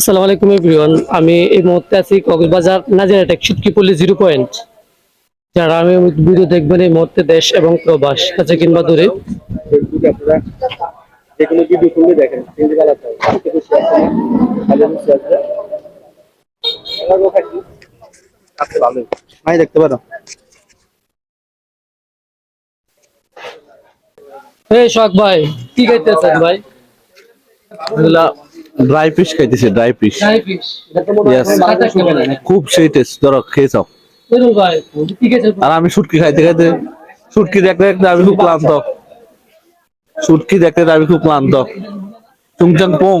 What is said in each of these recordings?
আসসালামু আলাইকুম এভরিওয়ান। আমি এই মুহূর্তে আছি কক্সবাজার নাজিরাটেক সুটকিপল্লি জিরো পয়েন্ট। যারা আমি ভিডিও দেখবেন এই মুহূর্তে দেশ এবং প্রবাস কাছে কিংবা দূরে। ভাই দেখতে পারো। এই শখ ভাই কি খাইতেছেন ভাই? ড্রাই ফিশ খাইতেছি ড্রাই ফিশ. খুব সেই টেস্ট ধরো খেয়ে যাও। ভাই কি খাইছেন আর আমি শুটকি খাইতে খাইতে শুটকি দেখতে দেখতে আমি খুব ক্লান্ত। শুটকি দেখতে দেখতে আমি খুব ক্লান্ত। চুংচাং পোং।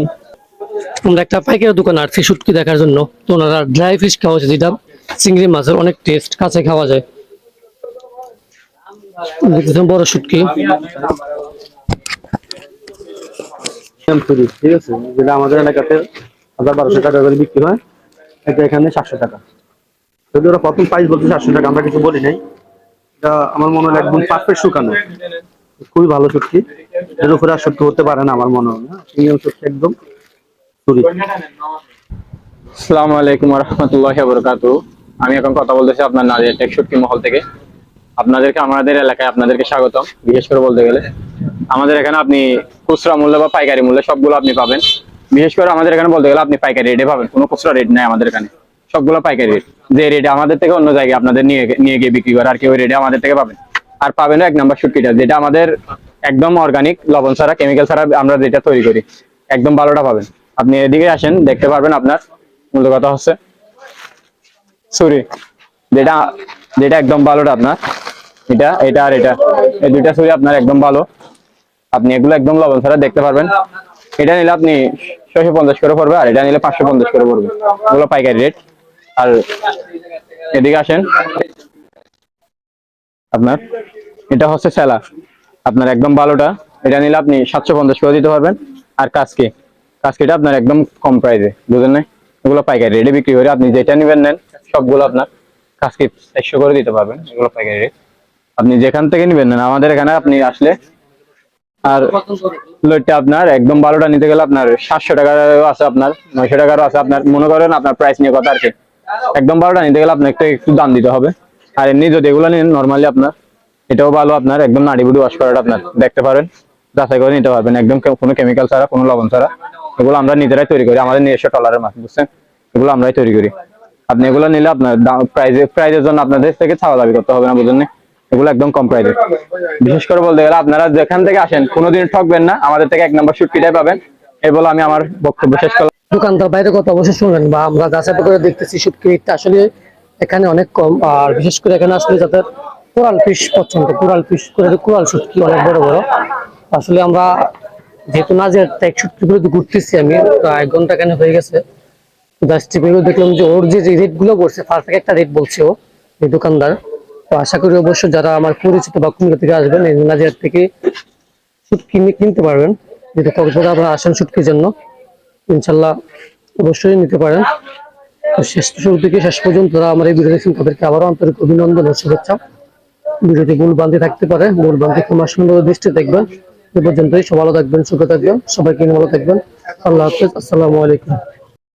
আমরা একটা পাইকারি দোকান আসছি শুটকি দেখার জন্য। তো ওনারা ড্রাই ফিশ খাওয়া হচ্ছে যেটা চিংড়ি মাছের অনেক টেস্ট কাছে খাওয়া যায়। দেখতেছেন বড় শুটকি। ঠিক আছে? যেটা আমাদের এলাকাতে হাজার বারোশো টাকা করে বিক্রি হয়, এটা এখানে সাতশো টাকা। যদি ওরা প্রথম প্রাইস বলছে সাতশো টাকা, আমরা কিছু বলি নাই। এটা আমার মনে হয় একদম পারফেক্ট শুকানো। খুবই ভালো সত্যি এর উপরে আর সত্যি হতে পারে না আমার মনে হয় সত্যি একদম চুরি আলাইকুম রহমতুল্লাহ বরকাত আমি এখন কথা বলতেছি আপনার নাজির টেকশুটকি মহল থেকে। আপনাদেরকে, আমাদের এলাকায় আপনাদেরকে স্বাগতম, বিশেষ করে বলতে গেলে। আমাদের এখানে আপনি খুচরা মূল্য বা পাইকারি মূল্যে সবগুলো আপনি পাবেন। বিশেষ করে আমাদের এখানে বলতে গেলে আপনি পাইকারি রেটে পাবেন, কোনো খুচরা রেট নাই আমাদের এখানে। সবগুলো পাইকারি রেট যে রেটে আমাদের থেকে অন্য জায়গায় আপনাদের নিয়ে নিয়ে গিয়ে বিক্রি করে, আর কি ওই রেটে আমাদের থেকে পাবেন। আর পাবেন এক নাম্বার শুটকিটা, যেটা আমাদের একদম অর্গানিক লবণ ছাড়া কেমিক্যাল ছাড়া আমরা যেটা তৈরি করি, একদম ভালোটা পাবেন। আপনি এদিকে আসেন, দেখতে পারবেন আপনার মূল্য কথা হচ্ছে। সরি যেটা যেটা একদম ভালোটা আপনার, এটা এটা আর এটা। এই দুইটা ছুরি আপনার একদম ভালো। আপনি এগুলো একদম লবণ ছাড়া দেখতে পারবেন। এটা নিলে আপনি ছয়শো পঞ্চাশ করে পড়বে আর এটা নিলে পাঁচশো পঞ্চাশ করে পড়বে। এগুলো পাইকারি রেট। আর এদিকে আসেন। আপনার, এটা হচ্ছে সেলা আপনার একদম ভালোটা এটা নিলে আপনি সাতশো পঞ্চাশ করে দিতে পারবেন। আর কাজকে কাজকিটা আপনার একদম কম প্রাইসে বুঝলেন না এগুলো পাইকারি রেটে বিক্রি করে আপনি যেটা নেবেন নেন, সবগুলো আপনার কাজকে চারশো করে দিতে পারবেন, এগুলো পাইকারি রেট। আপনি যেখান থেকে নেবেন নেন, আমাদের এখানে আপনি আসলে আর লোডটা আপনার একদম ভালোটা নিতে গেলে আপনার সাতশো টাকারও আছে আপনার নয়শো টাকারও আছে আপনার। মনে করেন আপনার প্রাইস নিয়ে কথা আর কি একদম ভালোটা নিতে গেলে আপনাকে একটু দাম দিতে হবে। আর এমনি যদি এগুলো নেন নর্মালি আপনার এটাও ভালো আপনার একদম নাড়ি বুড়ি ওয়াশ করাটা আপনার দেখতে পারেন যাচাই করে নিতে পারবেন। একদম কোনো কেমিক্যাল ছাড়া কোনো লবণ ছাড়া। এগুলো আমরা নিজেরাই তৈরি করি আমাদের নিজস্ব টলারের মাছ বুঝছেন? এগুলো আমরাই তৈরি করি। আপনি এগুলো নিলে আপনার প্রাইজে প্রাইজের জন্য আপনাদের থেকে ছাড়া দাবি করতে হবে না বুঝলেন? এগুলো একদম কম প্রাইজে বিশেষ করে বলতে গেলে আপনারা যেখান থেকে আসেন, কোনোদিন ঠকবেন না। আমাদের থেকে এক নম্বর শুটকিটাই পাবেন। এই বলে আমি আমার বক্তব্য শেষ করলাম। দোকানদার বাইরে কথা অবশ্যই শুনলেন বা আমরা যাচাই করে দেখতেছি শুটকি রেটটা আসলে এখানে অনেক কম, আর বিশেষ করে এখানে আসলে যাদের কোরাল ফিশ পছন্দ, কোরাল ফিশ করে কোরাল শুটকি অনেক বড় বড়। আসলে আমরা যেহেতু নাজের এক শুটকি করে ঘুরতেছি আমি এক ঘণ্টা এখানে হয়ে গেছে। দেখলাম যে ওর যে রেটগুলো বলছে পারফেক্ট একটা রেট বলছে ও দোকানদার। তো আশা করি অবশ্য যারা আমার পরিচিত বা কুমিল্লা থেকে আসবেন, এই নাজিয়ার থেকে শুটকি কিনে কিনতে পারবেন। যেটা কক্সবাজার আপনারা আসেন শুটকির জন্য। ইনশাল্লাহ অবশ্যই নিতে পারেন। তো শেষ শুরু থেকে শেষ পর্যন্ত যারা আমার এই ভিডিও দেখছেন, তাদেরকে আবারও আন্তরিক অভিনন্দন ও শুভেচ্ছা। ভিডিওটি ভুল বান্ধে থাকতে পারে। ভুল বান্ধে ক্ষমা সুন্দর দৃষ্টি দেখবেন। এ পর্যন্তই। সব ভালো থাকবেন, সুখে থাকবেন। সবাইকে ভালো থাকবেন। আল্লাহ হাফেজ। আসসালামু আলাইকুম।